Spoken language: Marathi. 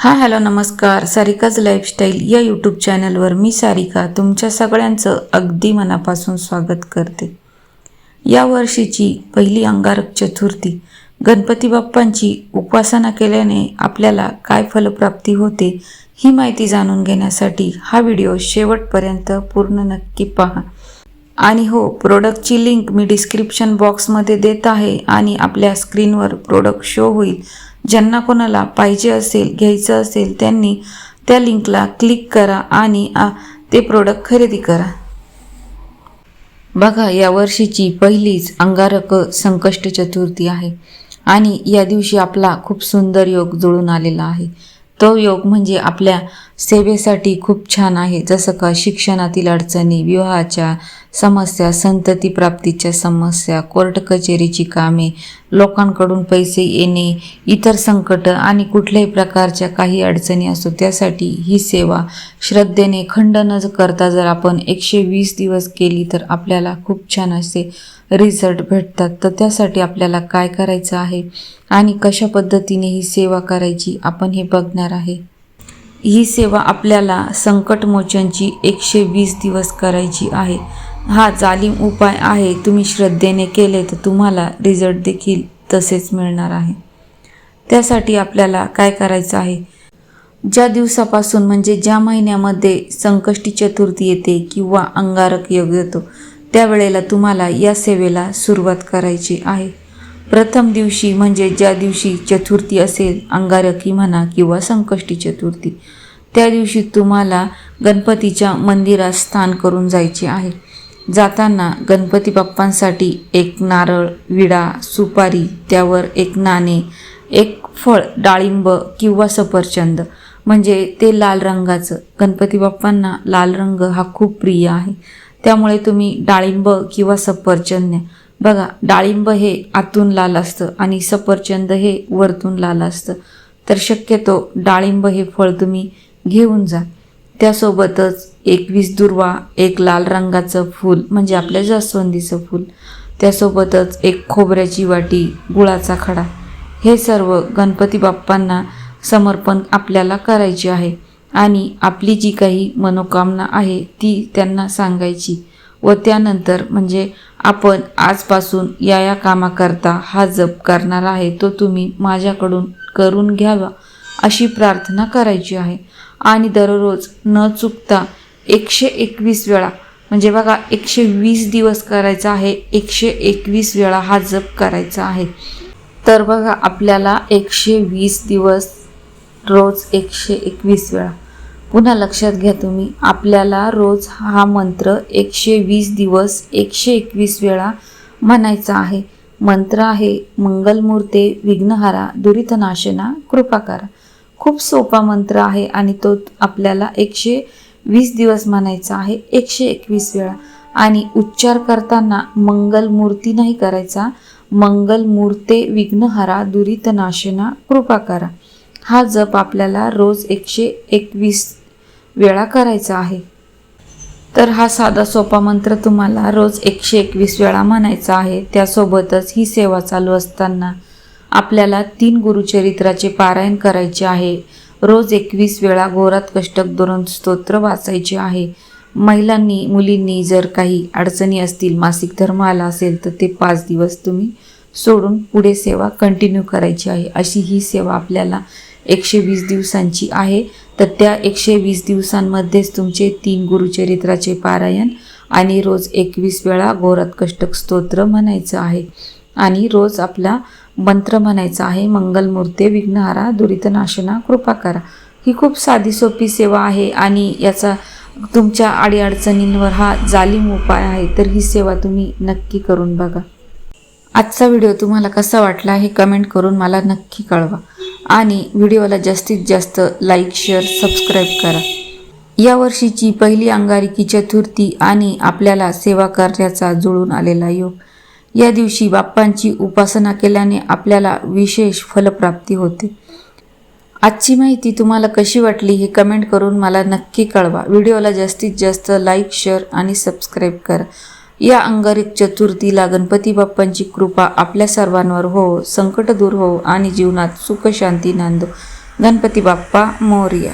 हा हॅलो नमस्कार. सारिकाज लाईफस्टाईल या यूट्यूब चॅनलवर मी सारिका तुमच्या सगळ्यांचं अगदी मनापासून स्वागत करते. या वर्षीची पहिली अंगारक चतुर्थी गणपती बाप्पांची उपासना केल्याने आपल्याला काय फलप्राप्ती होते ही माहिती जाणून घेण्यासाठी हा व्हिडिओ शेवटपर्यंत पूर्ण नक्की पहा. आणि हो प्रोडक्टची लिंक मी डिस्क्रिप्शन बॉक्समध्ये देत आहे आणि आपल्या स्क्रीनवर प्रोडक्ट शो होईल. ज्यांना कोणाला पाहिजे असेल घ्यायचं असेल त्यांनी त्या लिंकला क्लिक करा आणि आ, ते प्रोडक्ट खरेदी करा. बघा या वर्षीची पहिलीच अंगारक संकष्ट चतुर्थी आहे आणि या दिवशी आपला खूप सुंदर योग जुळून आलेला आहे. तो योग म्हणजे आपल्या सेवेसाठी खूप छान आहे जसं का शिक्षणातील अडचणी विवाहाच्या समस्या संतती प्राप्तीच्या समस्या कोर्ट कचेरीची कामे लोकांकडून पैसे येणे इतर संकट आणि कुठल्याही प्रकारच्या काही अडचणी असो त्यासाठी ही सेवा श्रद्धेने खंड न करता जर आपण एकशे वीस दिवस केली तर आपल्याला खूप छान असे रिझल्ट भेटतात. तर त्यासाठी आपल्याला काय करायचं आहे आणि कशा पद्धतीने ही सेवा करायची आपण हे बघणार आहे. ही सेवा आपल्याला संकटमोचनची एकशे वीस दिवस करायची आहे. हा जालिम उपाय आहे. तुम्ही श्रद्धेने केले तर तुम्हाला रिझल्ट देखील तसेच मिळणार आहे. त्यासाठी आपल्याला काय करायचं आहे? ज्या दिवसापासून म्हणजे ज्या महिन्यामध्ये संकष्टी चतुर्थी येते किंवा अंगारक योग येतो त्यावेळेला तुम्हाला या सेवेला सुरुवात करायची आहे. प्रथम दिवशी म्हणजे ज्या दिवशी चतुर्थी असेल अंगारकी म्हणा किंवा संकष्टी चतुर्थी त्या दिवशी तुम्हाला गणपतीच्या मंदिरात स्थान करून जायचे आहे. जाताना गणपती बाप्पांसाठी एक नारळ विडा सुपारी त्यावर एक नाणे एक फळ डाळिंब किंवा सफरचंद. म्हणजे ते लाल रंगाचं. गणपती बाप्पांना लाल रंग हा खूप प्रिय आहे. त्यामुळे तुम्ही डाळिंब किंवा सफरचंद बघा डाळिंब हे आतून लाल असतं आणि सफरचंद हे वरतून लाल असतं. तर शक्यतो डाळिंब हे फळ तुम्ही घेऊन जा. त्यासोबतच एकवीस दुर्वा एक लाल रंगाचं फूल म्हणजे आपल्या जास्वंदीचं फूल त्यासोबतच एक खोबऱ्याची वाटी गुळाचा खडा हे सर्व गणपती बाप्पांना समर्पण आपल्याला करायचे आहे. आणि आपली जी काही मनोकामना आहे ती त्यांना सांगायची. व त्यानंतर म्हणजे आपण आजपासून या या कामाकरता हा जप करणार आहे तो तुम्ही माझ्याकडून करून घ्यावा अशी प्रार्थना करायची आहे. आणि दररोज न चुकता एकशे एकवीस वेळा म्हणजे बघा एकशे वीस दिवस करायचा आहे एकशे एकवीस वेळा हा जप करायचा आहे. तर बघा आपल्याला एकशे वीस दिवस रोज एकशे एकवीस वेळा. पुन्हा लक्षात घ्या तुम्ही आपल्याला रोज हा मंत्र एकशे वीस दिवस एकशे एकवीस वेळा म्हणायचा आहे. मंत्र आहे मंगलमूर्ते विघ्नहारा दुरितनाशना कृपाकारा. खूप सोपा मंत्र आहे आणि तो आपल्याला एकशे वीस दिवस म्हणायचा आहे एकशे एकवीस वेळा. आणि उच्चार करताना मंगलमूर्ती नाही करायचा. मंगलमूर्ते नाशना कृपा करा. हा जप आपल्याला रोज एकशे एकवीस वेळा करायचा आहे. तर हा साधा सोपा मंत्र तुम्हाला रोज एकशे एकवीस वेळा म्हणायचा आहे. त्यासोबतच ही सेवा चालू असताना आपल्याला तीन गुरुचरित्राचे पारायण करायचे आहे. रोज एकवीस वेळा घोरात कष्टक धोरण स्तोत्र वाचायचे आहे. महिलांनी मुलींनी जर काही अडचणी असतील मासिक धर्म आला असेल तर ते पाच दिवस तुम्ही सोडून पुढे सेवा कंटिन्यू करायची आहे. अशी ही सेवा आपल्याला एकशे वीस दिवसांची आहे. तर त्या एकशे वीस दिवसांमध्येच तुमचे तीन गुरुचरित्राचे पारायण आणि रोज एकवीस वेळा घोरात कष्टक स्तोत्र म्हणायचं आहे. आणि रोज आपला मंत्र म्हणायचा आहे मंगलमूर्ते विघ्नहारा दुरितनाशना कृपा करा. ही खूप साधी सोपी सेवा आहे आणि याचा तुमच्या अडीअडचणींवर हा जालिम उपाय आहे तर ही सेवा तुम्ही नक्की करून बघा. आजचा व्हिडिओ तुम्हाला कसा वाटला हे कमेंट करून मला नक्की कळवा आणि व्हिडिओला जास्तीत जास्त लाईक शेअर सबस्क्राईब करा. या वर्षीची पहिली अंगारिकी चतुर्थी आणि आपल्याला सेवा करण्याचा जुळून आलेला योग. या दिवशी बाप्पांची उपासना केल्याने आपल्याला विशेष फलप्राप्ती होते. आजची माहिती तुम्हाला कशी वाटली हे कमेंट करून मला नक्की कळवा. व्हिडिओला जास्तीत जास्त लाईक शेअर आणि सबस्क्राईब करा. या अंगारिक चतुर्थीला गणपती बाप्पांची कृपा आपल्या सर्वांवर हो संकट दूर हो आणि जीवनात सुख शांती नांदो. गणपती बाप्पा मौर्या.